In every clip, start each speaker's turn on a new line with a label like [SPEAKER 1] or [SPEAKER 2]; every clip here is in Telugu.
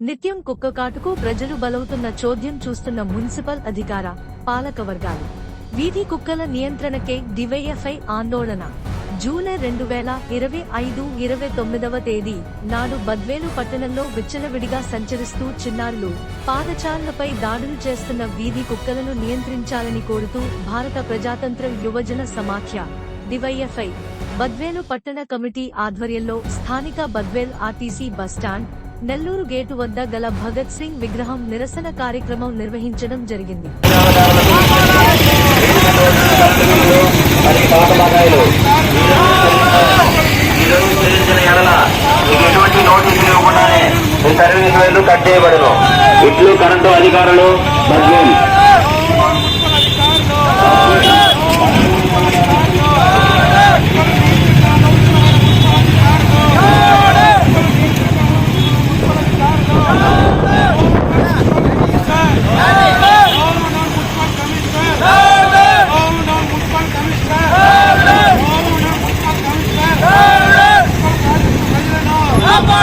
[SPEAKER 1] నిత్యం కుక్క కాటుకు ప్రజలు బలవుతున్న చోద్యం చూస్తున్న మున్సిపల్ అధికార పాలక వర్గాలు. వీధి కుక్కల నియంత్రణకే డివైఎఫ్ఐ ఆందోళన. జూలై రెండు వేల ఇరవై ఐదు ఇరవై తొమ్మిదవ తేదీ నాడు బద్వేలు పట్టణంలో విచ్చలవిడిగా సంచరిస్తూ చిన్నారులు పాదచారులపై దాడులు చేస్తున్న వీధి కుక్కలను నియంత్రించాలని కోరుతూ భారత ప్రజాతంత్ర యువజన సమాఖ్య డివైఎఫ్ఐ. బద్వేలు పట్టణ కమిటీ ఆధ్వర్యంలో స్థానిక Badvel RTC bus stand Nellore gate వద్ద గల భగత్ సింగ్ విగ్రహం నిరసన కార్యక్రమం నిర్వహించడం జరిగింది.
[SPEAKER 2] ఇట్లు కరెంటు అధికారులు ఈరోజు చెల్లించిన ఎడల మీకు ఎటువంటి నోటీసులు ఇవ్వకుండానే మీ సర్వీస్ వైర్లు కట్ చేయబడను ఇట్లు కరెంటు అధికారులు బద్వేల్
[SPEAKER 3] కమిషనర్ మున్సిపల్ కమిషనర్ ఇది కుక్కలని నియంత్రణకు పాల్పడని commissioner door door municipal commissioner door door municipal commissioner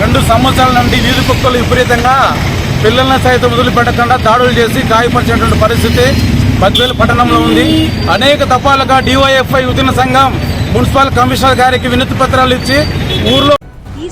[SPEAKER 4] రెండు సంవత్సరాల నుండి వీధి కుక్కలు విపరీతంగా పిల్లలను సైతం వదిలిపెట్టకుండా దాడులు చేసి గాయపరిచినటువంటి పరిస్థితి పద్వేలు పట్టణంలో ఉంది. అనేక తపాలుగా డివైఎఫ్ఐ ఉద్యమ సంఘం మున్సిపల్ కమిషనర్ గారికి వినతి పత్రాలు ఇచ్చి ఊర్లో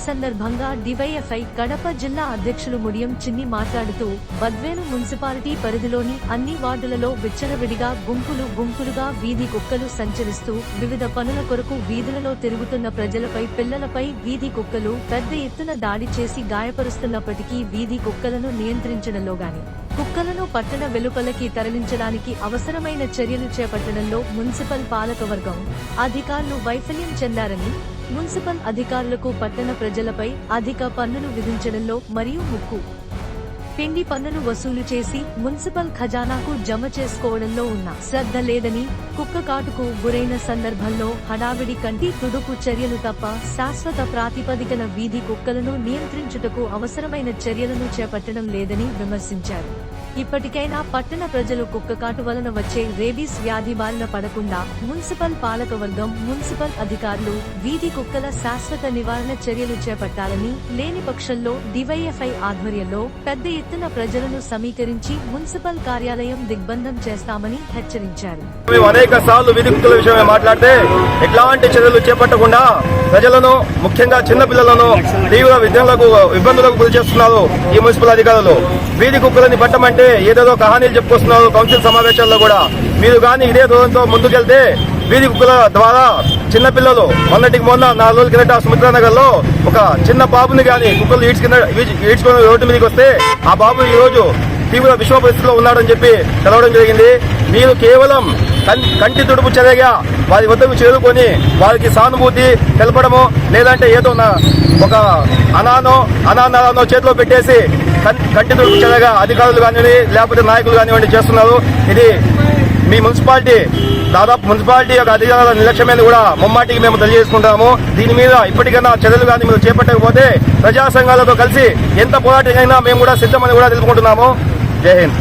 [SPEAKER 1] సందర్భంగా డివైఎఫ్ఐ కడప జిల్లా అధ్యక్షులు ముడియం చిన్ని మాట్లాడుతూ బద్వేలు మున్సిపాలిటీ పరిధిలోని అన్ని వార్డులలో విచ్చలవిడిగా గుంపులు గుంపులుగా వీధి కుక్కలు సంచరిస్తూ వివిధ పనుల కొరకు వీధులలో తిరుగుతున్న ప్రజలపై పిల్లలపై వీధి కుక్కలు పెద్ద ఎత్తున దాడి చేసి గాయపరుస్తున్నప్పటికీ వీధి కుక్కలను నియంత్రించడంలో గాని కుక్కలను పట్టణ వెలుపలకి తరలించడానికి అవసరమైన చర్యలు చేపట్టడంలో మున్సిపల్ పాలకవర్గం అధికారులు వైఫల్యం చెందారని మున్సిపల్ అధికారులకు పట్టణ ప్రజలపై అధిక పన్నులు విధించడంలో మరియు ముక్కు. పిండి పన్నులు వసూలు చేసి మున్సిపల్ ఖజానాకు జమ చేసుకోవడంలో ఉన్న శ్రద్ధ లేదని కుక్క కాటుకు గురైన సందర్భంలో హడావిడి కంటి తుడుపు చర్యలు తప్ప శాశ్వత ప్రాతిపదికన వీధి కుక్కలను నియంత్రించుటకు అవసరమైన చర్యలను చేపట్టడం లేదని విమర్శించారు. ఇప్పటికైనా పట్టణ ప్రజలు కుక్కకాటు వలన వచ్చే రేబీస్ వ్యాధి బారిన పడకుండా మున్సిపల్ పాలకవర్గం మున్సిపల్ అధికారులు వీధి కుక్కల శాశ్వత నివారణ చర్యలు చేపట్టాలని లేని పక్షంలో డివైఎఫ్ఐ ఆధ్వర్యంలో పెద్ద ఎత్తున ప్రజలను సమీకరించి మున్సిపల్ కార్యాలయం దిగ్బంధం చేస్తామని హెచ్చరించారు.
[SPEAKER 3] అనేక సార్లు విధికుల విషయమే మాట్లాడితే ఎట్లాంటి చర్యలు చేపట్టకుండా ప్రజలను ముఖ్యంగా చిన్న పిల్లలను తీవ్ర విద్యలకు ఇబ్బందులకు గురి చేస్తున్నారు ఈ మున్సిపల్ అధికారులు. వీధి కుక్కలని పట్టమంటే ఏదేదో కహానీలు చెప్పుకొస్తున్నారు కౌన్సిల్ సమావేశాల్లో కూడా. మీరు కానీ ఇదే దూరంతో ముందుకెళ్తే వీధి కుక్కల ద్వారా చిన్నపిల్లలు మొన్నటికి మొన్న నాలుగు రోజుల కిందట సుమిత్రానగర్లో ఒక చిన్న బాబుని కానీ కుక్కలు ఈడ్చుకున్న కింద ఈడ్చుకొని రోడ్డు మీదకి వస్తే ఆ బాబు ఈరోజు రోజు తీవ్ర విషమ పరిస్థితిలో ఉన్నాడని చెప్పి తెలవడం జరిగింది. మీరు కేవలం కంటి తుడుపు చర్యగా వారి వద్దకు చేరుకొని వారికి సానుభూతి తెలపడము లేదంటే ఏదో ఒక అనానో అనానానో చేతిలో పెట్టేసి కంటి తుడుపు చర్యగా అధికారులు కానివ్వండి లేకపోతే నాయకులు కానివ్వండి చేస్తున్నారు. ఇది మీ మున్సిపాలిటీ దాదాపు మున్సిపాలిటీ యొక్క అధికారుల నిర్లక్ష్యమైన కూడా ముమ్మాటికి మేము తెలియజేసుకుంటాము. దీని మీద ఇప్పటికైనా చర్యలు కానీ మీరు చేపట్టకపోతే ప్రజా సంఘాలతో కలిసి ఎంత పోరాటమైనా మేము కూడా సిద్ధమని కూడా తెలుపుకుంటున్నాము. జై హింద్.